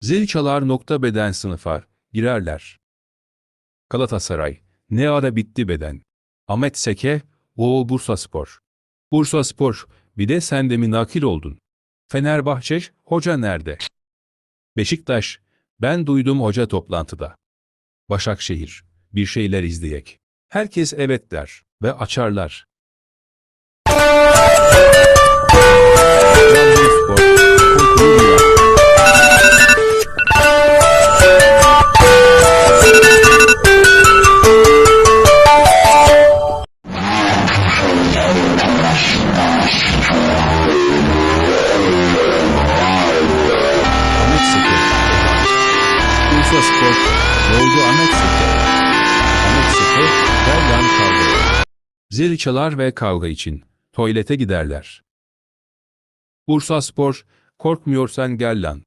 Zil nokta beden sınıfa, girerler. Galatasaray, ne ara bitti beden. Ahmet Seke, o Bursa Spor. Bursa Spor, bir de sen de mi nakil oldun? Fenerbahçe, hoca nerede? Beşiktaş, ben duydum hoca toplantıda. Başakşehir, bir şeyler izleyek. Herkes evet der ve açarlar. Ahmet. Bursa Spor. Ne oldu Ahmet Seke? Ahmet Seke, gel lan kavga. Zil ve kavga için. Tuvalete giderler. Bursa Spor, korkmuyorsan gel lan.